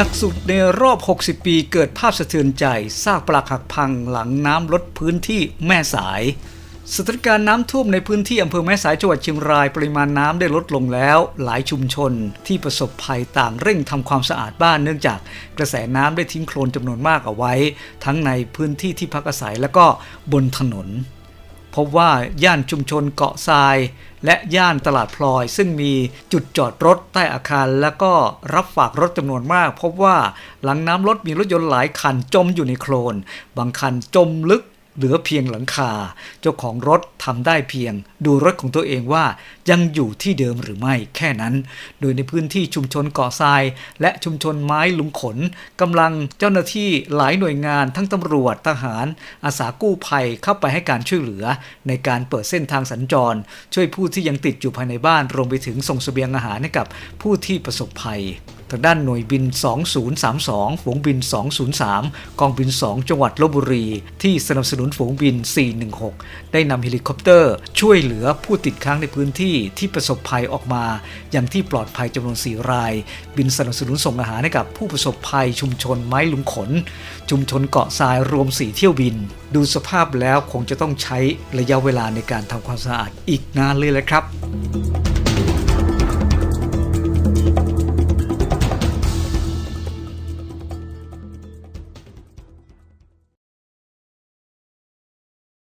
หนักสุดในรอบ 60 ปีเกิดภาพสะเทือนใจซากปลักหักพังหลังน้ำลดพื้นที่แม่สายสถานการณ์น้ำท่วมในพื้นที่อำเภอแม่สายจังหวัดเชียงรายปริมาณน้ำได้ลดลงแล้ว หลายชุมชนที่ประสบภัยต่างเร่งทำความสะอาดบ้านเนื่องจากกระแสน้ำได้ทิ้งโคลนจำนวนมากเอาไว้ ทั้งในพื้นที่ที่พักอาศัยและก็บนถนน พบว่าย่านชุมชนเกาะทราย และย่านตลาดพลอย ซึ่งมีจุดจอดรถใต้อาคาร แล้วก็รับฝากรถจำนวนมาก พบว่าหลังน้ำรถมีรถยนต์หลายคันจมอยู่ในโคลน บางคันจมลึก เหลือเพียงหลังคา เจ้าของรถทำได้เพียง ดูรถของตัวเองว่ายังอยู่ที่เดิมหรือไม่แค่นั้น โดยในพื้นที่ชุมชนเกาะทราย และชุมชนไม้ลุงขนกำลังเจ้าหน้าที่หลายหน่วยงานทั้งตำรวจทหาร อาสากู้ภัยเข้าไปให้การช่วยเหลือ ในการเปิดเส้นทางสัญจร ช่วยผู้ที่ยังติดอยู่ภายในบ้านรวมไปถึงส่งเสบียงอาหารให้กับผู้ที่ประสบภัย ทางด้านหน่วยบิน 2032 ฝูงบิน 203 กองบิน 2 จังหวัดลบบุรี ที่สนับสนุนฝูงบิน 416 ได้นำเฮลิคอปเตอร์ ช่วยเหลือผู้ติดค้างในพื้นที่ที่ประสบภัยออกมา อย่างที่ปลอดภัยจำนวน 4 ราย บินสนับสนุนส่งอาหารให้กับผู้ประสบภัยชุมชนไม้ลุงขน ชุมชนเกาะทรายรวม 4 เที่ยวบิน ดูสภาพแล้วคงจะต้องใช้ระยะเวลาในการทำความสะอาดอีกนานเลยแหละครับ